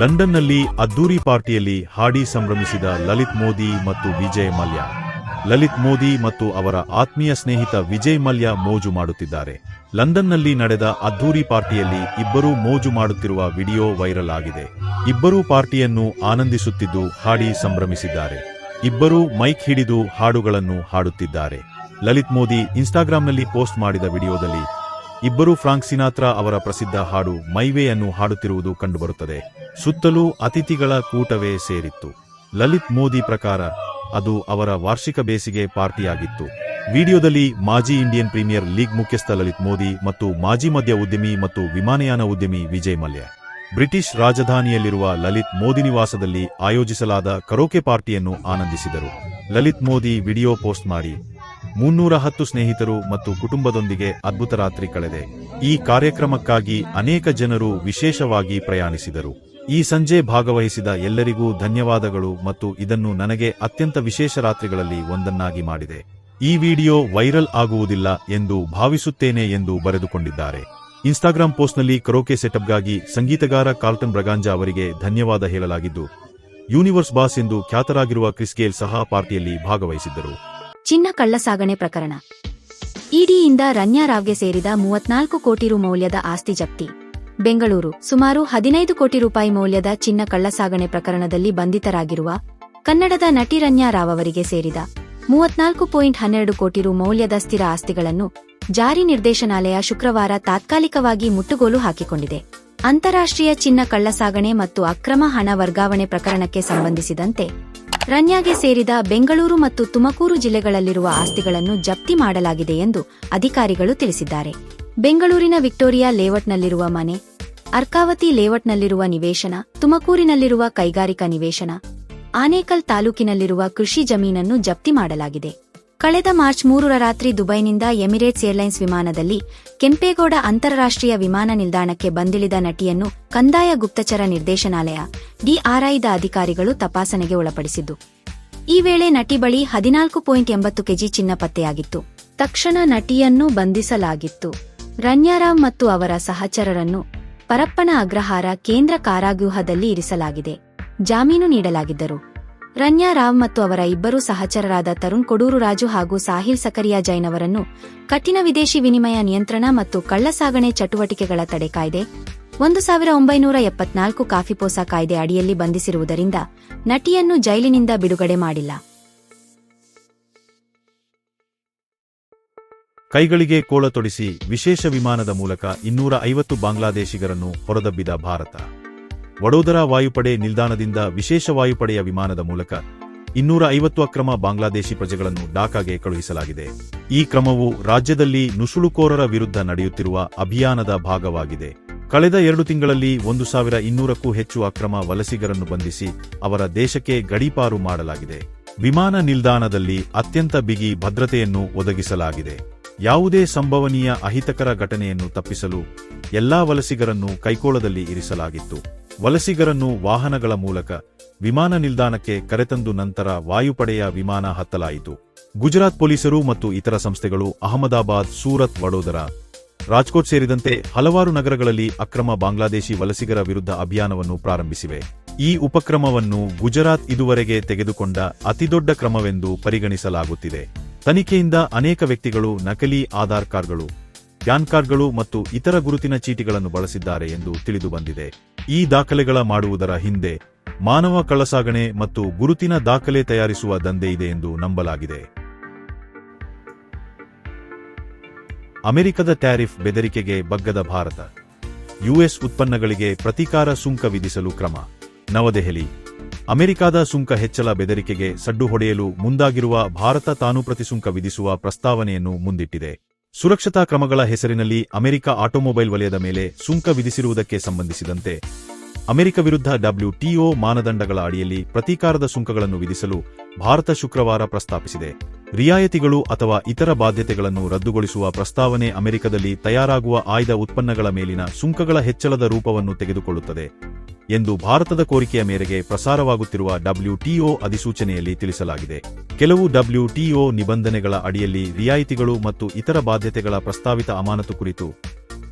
ಲಂಡನ್ನಲ್ಲಿ ಅದ್ದೂರಿ ಪಾರ್ಟಿಯಲ್ಲಿ ಹಾಡಿ ಸಂಭ್ರಮಿಸಿದ ಲಲಿತ್ ಮೋದಿ ಮತ್ತು ವಿಜಯ್ ಮಲ್ಯ. ಲಲಿತ್ ಮೋದಿ ಮತ್ತು ಅವರ ಆತ್ಮೀಯ ಸ್ನೇಹಿತ ವಿಜಯ್ ಮಲ್ಯ ಮೋಜು ಮಾಡುತ್ತಿದ್ದಾರೆ. ಲಂಡನ್ನಲ್ಲಿ ನಡೆದ ಅದ್ದೂರಿ ಪಾರ್ಟಿಯಲ್ಲಿ ಇಬ್ಬರೂ ಮೋಜು ಮಾಡುತ್ತಿರುವ ವಿಡಿಯೋ ವೈರಲ್ ಆಗಿದೆ. ಇಬ್ಬರೂ ಪಾರ್ಟಿಯನ್ನು ಆನಂದಿಸುತ್ತಿದ್ದು ಹಾಡಿ ಸಂಭ್ರಮಿಸಿದ್ದಾರೆ. ಇಬ್ಬರೂ ಮೈಕ್ ಹಿಡಿದು ಹಾಡುಗಳನ್ನು ಹಾಡುತ್ತಿದ್ದಾರೆ. ಲಲಿತ್ ಮೋದಿ ಇನ್ಸ್ಟಾಗ್ರಾಂನಲ್ಲಿ ಪೋಸ್ಟ್ ಮಾಡಿದ ವಿಡಿಯೋದಲ್ಲಿ ಇಬ್ಬರೂ ಫ್ರಾಂಕ್ ಸಿನಾತ್ರಾ ಅವರ ಪ್ರಸಿದ್ಧ ಹಾಡು ಮೈವೇಯನ್ನು ಹಾಡುತ್ತಿರುವುದು ಕಂಡುಬರುತ್ತದೆ. ಸುತ್ತಲೂ ಅತಿಥಿಗಳ ಕೂಟವೇ ಸೇರಿತ್ತು. ಲಲಿತ್ ಮೋದಿ ಪ್ರಕಾರ ಅದು ಅವರ ವಾರ್ಷಿಕ ಬೇಸಿಗೆ ಪಾರ್ಟಿಯಾಗಿತ್ತು. ವಿಡಿಯೋದಲ್ಲಿ ಮಾಜಿ ಇಂಡಿಯನ್ ಪ್ರೀಮಿಯರ್ ಲೀಗ್ ಮುಖ್ಯಸ್ಥ ಲಲಿತ್ ಮೋದಿ ಮತ್ತು ಮಾಜಿ ಮದ್ಯ ಉದ್ಯಮಿ ಮತ್ತು ವಿಮಾನಯಾನ ಉದ್ಯಮಿ ವಿಜಯ್ ಮಲ್ಯ. ಬ್ರಿಟಿಷ್ ರಾಜಧಾನಿಯಲ್ಲಿರುವ ಲಲಿತ್ ಮೋದಿ ನಿವಾಸದಲ್ಲಿ ಆಯೋಜಿಸಲಾದ ಕರೋಕೆ ಪಾರ್ಟಿಯನ್ನು ಆನಂದಿಸಿದರು. ಲಲಿತ್ ಮೋದಿ ವಿಡಿಯೋ ಪೋಸ್ಟ್ ಮಾಡಿ ಮುನ್ನೂರ ಹತ್ತು ಸ್ನೇಹಿತರು ಮತ್ತು ಕುಟುಂಬದೊಂದಿಗೆ ಅದ್ಭುತ ರಾತ್ರಿ ಕಳೆದೆ. ಈ ಕಾರ್ಯಕ್ರಮಕ್ಕಾಗಿ ಅನೇಕ ಜನರು ವಿಶೇಷವಾಗಿ ಪ್ರಯಾಣಿಸಿದರು. ಈ ಸಂಜೆ ಭಾಗವಹಿಸಿದ ಎಲ್ಲರಿಗೂ ಧನ್ಯವಾದಗಳು ಮತ್ತು ಇದನ್ನು ನನಗೆ ಅತ್ಯಂತ ವಿಶೇಷ ರಾತ್ರಿಗಳಲ್ಲಿ ಒಂದನ್ನಾಗಿ ಮಾಡಿದೆ. ಈ ವಿಡಿಯೋ ವೈರಲ್ ಆಗುವುದಿಲ್ಲ ಎಂದು ಭಾವಿಸುತ್ತೇನೆ ಎಂದು ಬರೆದುಕೊಂಡಿದ್ದಾರೆ. ಇನ್ಸ್ಟಾಗ್ರಾಂ ಪೋಸ್ಟ್ನಲ್ಲಿ ಕರೋಕೆ ಸೆಟಪ್ಗಾಗಿ ಸಂಗೀತಗಾರ ಕಾರ್ಟನ್ ಬ್ರಗಾಂಜಾ ಅವರಿಗೆ ಧನ್ಯವಾದ ಹೇಳಲಾಗಿದ್ದು, ಯೂನಿವರ್ಸ್ ಬಾಸ್ ಎಂದು ಖ್ಯಾತರಾಗಿರುವ ಕ್ರಿಸ್ ಗೇಲ್ ಸಹ ಪಾರ್ಟಿಯಲ್ಲಿ ಭಾಗವಹಿಸಿದ್ದರು. ಚಿನ್ನ ಕಳ್ಳಸಾಗಣೆ ಪ್ರಕರಣ. ಇಡಿಯಿಂದ ರನ್ಯಾ ರಾವ್ಗೆ ಸೇರಿದ ಮೂವತ್ನಾಲ್ಕು ಕೋಟಿ ರು ಮೌಲ್ಯದ ಆಸ್ತಿ ಜಪ್ತಿ. ಬೆಂಗಳೂರು, ಸುಮಾರು ಹದಿನೈದು ಕೋಟಿ ರೂಪಾಯಿ ಮೌಲ್ಯದ ಚಿನ್ನ ಕಳ್ಳಸಾಗಣೆ ಪ್ರಕರಣದಲ್ಲಿ ಬಂಧಿತರಾಗಿರುವ ಕನ್ನಡದ ನಟಿ ರನ್ಯಾ ರಾವ್ ಅವರಿಗೆ ಸೇರಿದ ಮೂವತ್ನಾಲ್ಕು ಪಾಯಿಂಟ್ ಹನ್ನೆರಡು ಕೋಟಿ ರು ಮೌಲ್ಯದ ಸ್ಥಿರ ಆಸ್ತಿಗಳನ್ನು ಜಾರಿ ನಿರ್ದೇಶನಾಲಯ ಶುಕ್ರವಾರ ತಾತ್ಕಾಲಿಕವಾಗಿ ಮುಟ್ಟುಗೋಲು ಹಾಕಿಕೊಂಡಿದೆ. ಅಂತಾರಾಷ್ಟ್ರೀಯ ಚಿನ್ನ ಕಳ್ಳಸಾಗಣೆ ಮತ್ತು ಅಕ್ರಮ ಹಣ ವರ್ಗಾವಣೆ ಪ್ರಕರಣಕ್ಕೆ ಸಂಬಂಧಿಸಿದಂತೆ ರನ್ಯಾಗೆ ಸೇರಿದ ಬೆಂಗಳೂರು ಮತ್ತು ತುಮಕೂರು ಜಿಲ್ಲೆಗಳಲ್ಲಿರುವ ಆಸ್ತಿಗಳನ್ನು ಜಪ್ತಿ ಮಾಡಲಾಗಿದೆ ಎಂದು ಅಧಿಕಾರಿಗಳು ತಿಳಿಸಿದ್ದಾರೆ. ಬೆಂಗಳೂರಿನ ವಿಕ್ಟೋರಿಯಾ ಲೇಔಟ್ನಲ್ಲಿರುವ ಮನೆ, ಅರ್ಕಾವತಿ ಲೇಔಟ್ನಲ್ಲಿರುವ ನಿವೇಶನ, ತುಮಕೂರಿನಲ್ಲಿರುವ ಕೈಗಾರಿಕಾ ನಿವೇಶನ, ಆನೇಕಲ್ ತಾಲೂಕಿನಲ್ಲಿರುವ ಕೃಷಿ ಜಮೀನನ್ನು ಜಪ್ತಿ ಮಾಡಲಾಗಿದೆ. ಕಳೆದ ಮಾರ್ಚ್ ಮೂರರ ರಾತ್ರಿ ದುಬೈನಿಂದ ಎಮಿರೇಟ್ಸ್ ಏರ್ಲೈನ್ಸ್ ವಿಮಾನದಲ್ಲಿ ಕೆಂಪೇಗೌಡ ಅಂತಾರಾಷ್ಟ್ರೀಯ ವಿಮಾನ ನಿಲ್ದಾಣಕ್ಕೆ ಬಂದಿಳಿದ ನಟಿಯನ್ನು ಕಂದಾಯ ಗುಪ್ತಚರ ನಿರ್ದೇಶನಾಲಯ ಡಿಆರ್ಐದ ಅಧಿಕಾರಿಗಳು ತಪಾಸಣೆಗೆ ಒಳಪಡಿಸಿದ್ದು. ಈ ವೇಳೆ ನಟಿ ಬಳಿ ಹದಿನಾಲ್ಕು ಪಾಯಿಂಟ್ ಎಂಬತ್ತು ಕೆಜಿ ಚಿನ್ನ ಪತ್ತೆಯಾಗಿತ್ತು. ತಕ್ಷಣ ನಟಿಯನ್ನು ಬಂಧಿಸಲಾಗಿತ್ತು. ರನ್ಯಾರಾವ್ ಮತ್ತು ಅವರ ಸಹಚರರನ್ನು ಪರಪ್ಪನ ಅಗ್ರಹಾರ ಕೇಂದ್ರ ಕಾರಾಗೃಹದಲ್ಲಿ ಇರಿಸಲಾಗಿದೆ. ಜಾಮೀನು ನೀಡಲಾಗಿದ್ದರು. ರನ್ಯಾ ರಾವ್ ಮತ್ತು ಅವರ ಇಬ್ಬರು ಸಹಚರರಾದ ತರುಣ್ ಕೊಡೂರು ರಾಜು ಹಾಗೂ ಸಾಹಿಲ್ ಸಕರಿಯಾ ಜೈನ್ ಅವರನ್ನು ಕಠಿಣ ವಿದೇಶಿ ವಿನಿಮಯ ನಿಯಂತ್ರಣ ಮತ್ತು ಕಳ್ಳಸಾಗಣೆ ಚಟುವಟಿಕೆಗಳ ತಡೆ ಕಾಯ್ದೆ, ಒಂದು ಸಾವಿರ ಒಂಬೈನೂರ ಎಪ್ಪತ್ನಾಲ್ಕು ಕಾಫಿಪೋಸಾ ಕಾಯ್ದೆ ಅಡಿಯಲ್ಲಿ ಬಂಧಿಸಿರುವುದರಿಂದ ನಟಿಯನ್ನು ಜೈಲಿನಿಂದ ಬಿಡುಗಡೆ ಮಾಡಿಲ್ಲ. ಕೈಗಳಿಗೆ ಕೋಳ ತೊಡಿಸಿ ವಿಶೇಷ ವಿಮಾನದ ಮೂಲಕ ಇನ್ನೂರ ಐವತ್ತು ಬಾಂಗ್ಲಾದೇಶಿಗರನ್ನು ಹೊರದಬ್ಬಿದ ಭಾರತ. ವಡೋದರಾ ವಾಯುಪಡೆ ನಿಲ್ದಾಣದಿಂದ ವಿಶೇಷ ವಾಯುಪಡೆಯ ವಿಮಾನದ ಮೂಲಕ ಇನ್ನೂರ ಐವತ್ತು ಅಕ್ರಮ ಬಾಂಗ್ಲಾದೇಶಿ ಪ್ರಜೆಗಳನ್ನು ಡಾಕಾಗೆ ಕಳುಹಿಸಲಾಗಿದೆ. ಈ ಕ್ರಮವು ರಾಜ್ಯದಲ್ಲಿ ನುಸುಳುಕೋರರ ವಿರುದ್ಧ ನಡೆಯುತ್ತಿರುವ ಅಭಿಯಾನದ ಭಾಗವಾಗಿದೆ. ಕಳೆದ ಎರಡು ತಿಂಗಳಲ್ಲಿ ಒಂದು ಸಾವಿರ ಇನ್ನೂರಕ್ಕೂ ಹೆಚ್ಚು ಅಕ್ರಮ ವಲಸಿಗರನ್ನು ಬಂಧಿಸಿ ಅವರ ದೇಶಕ್ಕೆ ಗಡೀಪಾರು ಮಾಡಲಾಗಿದೆ. ವಿಮಾನ ನಿಲ್ದಾಣದಲ್ಲಿ ಅತ್ಯಂತ ಬಿಗಿ ಭದ್ರತೆಯನ್ನು ಒದಗಿಸಲಾಗಿದೆ. ಯಾವುದೇ ಸಂಭವನೀಯ ಅಹಿತಕರ ಘಟನೆಯನ್ನು ತಪ್ಪಿಸಲು ಎಲ್ಲಾ ವಲಸಿಗರನ್ನು ಕೈಕೋಳದಲ್ಲಿ ಇರಿಸಲಾಗಿತ್ತು. ವಲಸಿಗರನ್ನು ವಾಹನಗಳ ಮೂಲಕ ವಿಮಾನ ನಿಲ್ದಾಣಕ್ಕೆ ಕರೆತಂದು ನಂತರ ವಾಯುಪಡೆಯ ವಿಮಾನ ಹತ್ತಲಾಯಿತು. ಗುಜರಾತ್ ಪೊಲೀಸರು ಮತ್ತು ಇತರ ಸಂಸ್ಥೆಗಳು ಅಹಮದಾಬಾದ್, ಸೂರತ್, ವಡೋದರಾ, ರಾಜ್ಕೋಟ್ ಸೇರಿದಂತೆ ಹಲವಾರು ನಗರಗಳಲ್ಲಿ ಅಕ್ರಮ ಬಾಂಗ್ಲಾದೇಶಿ ವಲಸಿಗರ ವಿರುದ್ಧ ಅಭಿಯಾನವನ್ನು ಪ್ರಾರಂಭಿಸಿವೆ. ಈ ಉಪಕ್ರಮವನ್ನು ಗುಜರಾತ್ ಇದುವರೆಗೆ ತೆಗೆದುಕೊಂಡ ಅತಿದೊಡ್ಡ ಕ್ರಮವೆಂದು ಪರಿಗಣಿಸಲಾಗುತ್ತಿದೆ. ತನಿಖೆಯಿಂದ ಅನೇಕ ವ್ಯಕ್ತಿಗಳು ನಕಲಿ ಆಧಾರ್ ಕಾರ್ಡ್ಗಳು, ಪ್ಯಾನ್ ಕಾರ್ಡ್ಗಳು ಮತ್ತು ಇತರ ಗುರುತಿನ ಚೀಟಿಗಳನ್ನು ಬಳಸಿದ್ದಾರೆ ಎಂದು ತಿಳಿದುಬಂದಿದೆ. ಈ ದಾಖಲೆಗಳ ಮಾಡುವುದರ ಹಿಂದೆ ಮಾನವ ಕಳಸಾಗಣೆ ಮತ್ತು ಗುರುತಿನ ದಾಖಲೆ ತಯಾರಿಸುವ ದಂಧೆ ಇದೆ ಎಂದು ನಂಬಲಾಗಿದೆ. ಅಮೆರಿಕದ ಟ್ಯಾರಿಫ್ ಬೆದರಿಕೆಗೆ ಬಗ್ಗದ ಭಾರತ. ಯುಎಸ್ ಉತ್ಪನ್ನಗಳಿಗೆ ಪ್ರತೀಕಾರ ಸುಂಕ ವಿಧಿಸಲು ಕ್ರಮ. ನವದೆಹಲಿ. ಅಮೆರಿಕದ ಸುಂಕ ಹೆಚ್ಚಳ ಬೆದರಿಕೆಗೆ ಸಡ್ಡು ಹೊಡೆಯಲು ಮುಂದಾಗಿರುವ ಭಾರತ ತಾನು ಪ್ರತಿಸುಂಕ ವಿಧಿಸುವ ಪ್ರಸ್ತಾವನೆಯನ್ನು ಮುಂದಿಟ್ಟಿದೆ. ಸುರಕ್ಷತಾ ಕ್ರಮಗಳ ಹೆಸರಿನಲ್ಲಿ ಅಮೆರಿಕ ಆಟೋಮೊಬೈಲ್ ವಲಯದ ಮೇಲೆ ಸುಂಕ ವಿಧಿಸಿರುವುದಕ್ಕೆ ಸಂಬಂಧಿಸಿದಂತೆ ಅಮೆರಿಕ ವಿರುದ್ಧ ಡಬ್ಲ್ಯೂಟಿಒ ಮಾನದಂಡಗಳ ಅಡಿಯಲ್ಲಿ ಪ್ರತೀಕಾರದ ಸುಂಕಗಳನ್ನು ವಿಧಿಸಲು ಭಾರತ ಶುಕ್ರವಾರ ಪ್ರಸ್ತಾಪಿಸಿದೆ. ರಿಯಾಯಿತಿಗಳು ಅಥವಾ ಇತರ ಬಾಧ್ಯತೆಗಳನ್ನು ರದ್ದುಗೊಳಿಸುವ ಪ್ರಸ್ತಾವನೆ ಅಮೆರಿಕದಲ್ಲಿ ತಯಾರಾಗುವ ಆಯ್ದ ಉತ್ಪನ್ನಗಳ ಮೇಲಿನ ಸುಂಕಗಳ ಹೆಚ್ಚಳದ ರೂಪವನ್ನು ತೆಗೆದುಕೊಳ್ಳುತ್ತದೆ. ಎಂದು ಭಾರತದ ಕೋರಿಕೆಯ ಮೇರೆಗೆ ಪ್ರಸಾರವಾಗುತ್ತಿರುವ ಡಬ್ಲ್ಯೂಟಿಒ ಅಧಿಸೂಚನೆಯಲ್ಲಿ ತಿಳಿಸಲಾಗಿದೆ. ಕೆಲವು ಡಬ್ಲ್ಯೂಟಿಒ ನಿಬಂಧನೆಗಳ ಅಡಿಯಲ್ಲಿ ರಿಯಾಯಿತಿಗಳು ಮತ್ತು ಇತರ ಬಾಧ್ಯತೆಗಳ ಪ್ರಸ್ತಾವಿತ ಅಮಾನತು ಕುರಿತು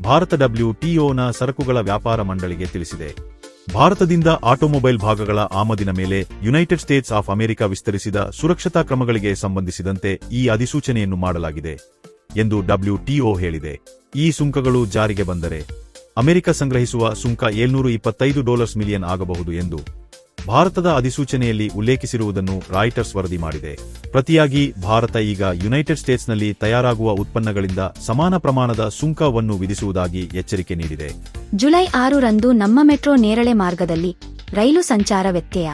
ಭಾರತ ಡಬ್ಲ್ಯೂಟಿಒನ ಸರಕುಗಳ ವ್ಯಾಪಾರ ಮಂಡಳಿಗೆ ತಿಳಿಸಿದೆ. ಭಾರತದಿಂದ ಆಟೋಮೊಬೈಲ್ ಭಾಗಗಳ ಆಮದಿನ ಮೇಲೆ ಯುನೈಟೆಡ್ ಸ್ಟೇಟ್ಸ್ ಆಫ್ ಅಮೆರಿಕ ವಿಸ್ತರಿಸಿದ ಸುರಕ್ಷತಾ ಕ್ರಮಗಳಿಗೆ ಸಂಬಂಧಿಸಿದಂತೆ ಈ ಅಧಿಸೂಚನೆಯನ್ನು ಮಾಡಲಾಗಿದೆ ಎಂದು ಡಬ್ಲ್ಯೂಟಿಒ ಹೇಳಿದೆ. ಈ ಸುಂಕಗಳು ಜಾರಿಗೆ ಬಂದರೆ ಅಮೆರಿಕ ಸಂಗ್ರಹಿಸುವ ಸುಂಕ ಏಳ್ನೂರು ಇಪ್ಪತ್ತೈದು ಡಾಲರ್ಸ್ ಮಿಲಿಯನ್ ಆಗಬಹುದು ಎಂದು ಭಾರತದ ಅಧಿಸೂಚನೆಯಲ್ಲಿ ಉಲ್ಲೇಖಿಸಿರುವುದನ್ನು ರಾಯ್ಟರ್ಸ್ ವರದಿ ಮಾಡಿದೆ. ಪ್ರತಿಯಾಗಿ ಭಾರತ ಈಗ ಯುನೈಟೆಡ್ ಸ್ಟೇಟ್ಸ್ನಲ್ಲಿ ತಯಾರಾಗುವ ಉತ್ಪನ್ನಗಳಿಂದ ಸಮಾನ ಪ್ರಮಾಣದ ಸುಂಕವನ್ನು ವಿಧಿಸುವುದಾಗಿ ಎಚ್ಚರಿಕೆ ನೀಡಿದೆ. ಜುಲೈ ಆರರಂದು ನಮ್ಮ ಮೆಟ್ರೋ ನೇರಳೆ ಮಾರ್ಗದಲ್ಲಿ ರೈಲು ಸಂಚಾರ ವ್ಯತ್ಯಯ.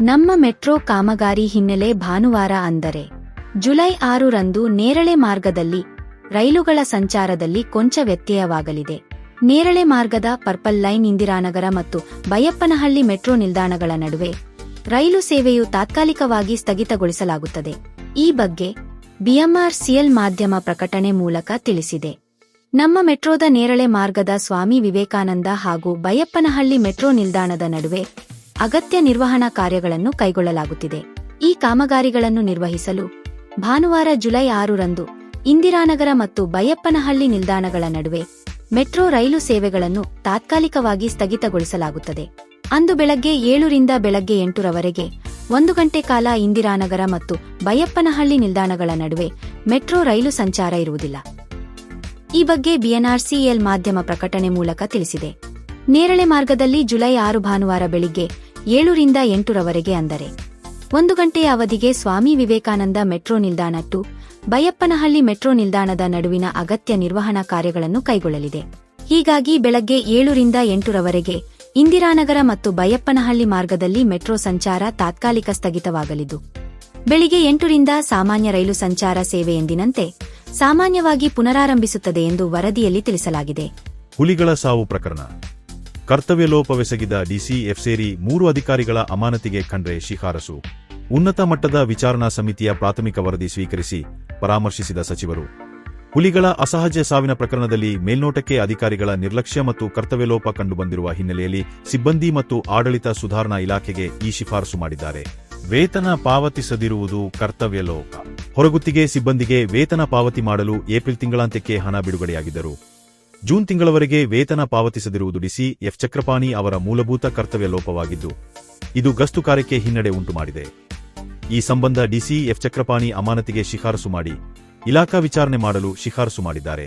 ನಮ್ಮ ಮೆಟ್ರೋ ಕಾಮಗಾರಿ ಹಿನ್ನೆಲೆ ಭಾನುವಾರ ಅಂದರೆ ಜುಲೈ ಆರರಂದು ನೇರಳೆ ಮಾರ್ಗದಲ್ಲಿ ರೈಲುಗಳ ಸಂಚಾರದಲ್ಲಿ ಕೊಂಚ ವ್ಯತ್ಯಯವಾಗಲಿದೆ. ನೇರಳೆ ಮಾರ್ಗದ ಪರ್ಪಲ್ ಲೈನ್ ಇಂದಿರಾನಗರ ಮತ್ತು ಬೈಯಪ್ಪನಹಳ್ಳಿ ಮೆಟ್ರೋ ನಿಲ್ದಾಣಗಳ ನಡುವೆ ರೈಲು ಸೇವೆಯು ತಾತ್ಕಾಲಿಕವಾಗಿ ಸ್ಥಗಿತಗೊಳಿಸಲಾಗುತ್ತದೆ. ಈ ಬಗ್ಗೆ ಬಿಎಂಆರ್ಸಿಎಲ್ ಮಾಧ್ಯಮ ಪ್ರಕಟಣೆ ಮೂಲಕ ತಿಳಿಸಿದೆ. ನಮ್ಮ ಮೆಟ್ರೋದ ನೇರಳೆ ಮಾರ್ಗದ ಸ್ವಾಮಿ ವಿವೇಕಾನಂದ ಹಾಗೂ ಬೈಯಪ್ಪನಹಳ್ಳಿ ಮೆಟ್ರೋ ನಿಲ್ದಾಣದ ನಡುವೆ ಅಗತ್ಯ ನಿರ್ವಹಣಾ ಕಾರ್ಯಗಳನ್ನು ಕೈಗೊಳ್ಳಲಾಗುತ್ತಿದೆ. ಈ ಕಾಮಗಾರಿಗಳನ್ನು ನಿರ್ವಹಿಸಲು ಭಾನುವಾರ ಜುಲೈ ಆರರಂದು ಇಂದಿರಾನಗರ ಮತ್ತು ಬೈಯಪ್ಪನಹಳ್ಳಿ ನಿಲ್ದಾಣಗಳ ನಡುವೆ ಮೆಟ್ರೋ ರೈಲು ಸೇವೆಗಳನ್ನು ತಾತ್ಕಾಲಿಕವಾಗಿ ಸ್ಥಗಿತಗೊಳಿಸಲಾಗುತ್ತದೆ. ಅಂದು ಬೆಳಗ್ಗೆ ಏಳರಿಂದ ಬೆಳಗ್ಗೆ ಎಂಟರವರೆಗೆ ಒಂದು ಗಂಟೆ ಕಾಲ ಇಂದಿರಾನಗರ ಮತ್ತು ಬೈಯಪ್ಪನಹಳ್ಳಿ ನಿಲ್ದಾಣಗಳ ನಡುವೆ ಮೆಟ್ರೋ ರೈಲು ಸಂಚಾರ ಇರುವುದಿಲ್ಲ. ಈ ಬಗ್ಗೆ ಬಿಎನ್ಆರ್ಸಿಎಲ್ ಮಾಧ್ಯಮ ಪ್ರಕಟಣೆ ಮೂಲಕ ತಿಳಿಸಿದೆ. ನೇರಳೆ ಮಾರ್ಗದಲ್ಲಿ ಜುಲೈ ಆರು ಭಾನುವಾರ ಬೆಳಿಗ್ಗೆ ಏಳರಿಂದ ಎಂಟರವರೆಗೆ ಅಂದರೆ ಒಂದು ಗಂಟೆಯ ಅವಧಿಗೆ ಸ್ವಾಮಿ ವಿವೇಕಾನಂದ ಮೆಟ್ರೋ ನಿಲ್ದಾಣ ಟು ಬೈಯಪ್ಪನಹಳ್ಳಿ ಮೆಟ್ರೋ ನಿಲ್ದಾಣದ ನಡುವಿನ ಅಗತ್ಯ ನಿರ್ವಹಣಾ ಕಾರ್ಯಗಳನ್ನು ಕೈಗೊಳ್ಳಲಿದೆ. ಹೀಗಾಗಿ ಬೆಳಗ್ಗೆ ಏಳರಿಂದ ಎಂಟರವರೆಗೆ ಇಂದಿರಾನಗರ ಮತ್ತು ಬೈಯಪ್ಪನಹಳ್ಳಿ ಮಾರ್ಗದಲ್ಲಿ ಮೆಟ್ರೋ ಸಂಚಾರ ತಾತ್ಕಾಲಿಕ ಸ್ಥಗಿತವಾಗಲಿದ್ದು, ಬೆಳಿಗ್ಗೆ ಎಂಟರಿಂದ ಸಾಮಾನ್ಯ ರೈಲು ಸಂಚಾರ ಸೇವೆ ಎಂದಿನಂತೆ ಸಾಮಾನ್ಯವಾಗಿ ಪುನರಾರಂಭಿಸುತ್ತದೆ ಎಂದು ವರದಿಯಲ್ಲಿ ತಿಳಿಸಲಾಗಿದೆ. ಹುಲಿಗಳ ಸಾವು ಪ್ರಕರಣ. ಕರ್ತವ್ಯ ಲೋಪವೆಸಗಿದ ಡಿಸಿಎಫ್ ಸೇರಿ ಮೂರು ಅಧಿಕಾರಿಗಳ ಅಮಾನತಿಗೆ ಖಂಡ್ರೆ ಶಿಫಾರಸು. ಉನ್ನತ ಮಟ್ಟದ ವಿಚಾರಣಾ ಸಮಿತಿಯ ಪ್ರಾಥಮಿಕ ವರದಿ ಸ್ವೀಕರಿಸಿ ಪರಾಮರ್ಶಿಸಿದ ಸಚಿವರು, ಹುಲಿಗಳ ಅಸಹಜ ಸಾವಿನ ಪ್ರಕರಣದಲ್ಲಿ ಮೇಲ್ನೋಟಕ್ಕೆ ಅಧಿಕಾರಿಗಳ ನಿರ್ಲಕ್ಷ್ಯ ಮತ್ತು ಕರ್ತವ್ಯಲೋಪ ಕಂಡುಬಂದಿರುವ ಹಿನ್ನೆಲೆಯಲ್ಲಿ ಸಿಬ್ಬಂದಿ ಮತ್ತು ಆಡಳಿತ ಸುಧಾರಣಾ ಇಲಾಖೆಗೆ ಈ ಶಿಫಾರಸು ಮಾಡಿದ್ದಾರೆ. ವೇತನ ಪಾವತಿಸದಿರುವುದು ಕರ್ತವ್ಯಲೋಪ. ಹೊರಗುತ್ತಿಗೆ ಸಿಬ್ಬಂದಿಗೆ ವೇತನ ಪಾವತಿ ಮಾಡಲು ಏಪ್ರಿಲ್ ತಿಂಗಳಾಂತ್ಯಕ್ಕೆ ಹಣ ಬಿಡುಗಡೆಯಾಗಿದ್ದರು. ಜೂನ್ ತಿಂಗಳವರೆಗೆ ವೇತನ ಪಾವತಿಸದಿರುವುದು ಡಿಸಿ ಎಫ್ ಚಕ್ರಪಾಣಿ ಅವರ ಮೂಲಭೂತ ಕರ್ತವ್ಯ ಲೋಪವಾಗಿದ್ದು ಇದು ಗಸ್ತು ಕಾರ್ಯಕ್ಕೆ ಹಿನ್ನಡೆ ಉಂಟು ಮಾಡಿದೆ ಈ ಸಂಬಂಧ ಡಿಸಿ ಎಫ್ ಚಕ್ರಪಾಣಿ ಅಮಾನತಿಗೆ ಶಿಫಾರಸು ಮಾಡಿ ಇಲಾಖಾ ವಿಚಾರಣೆ ಮಾಡಲು ಶಿಫಾರಸು ಮಾಡಿದ್ದಾರೆ.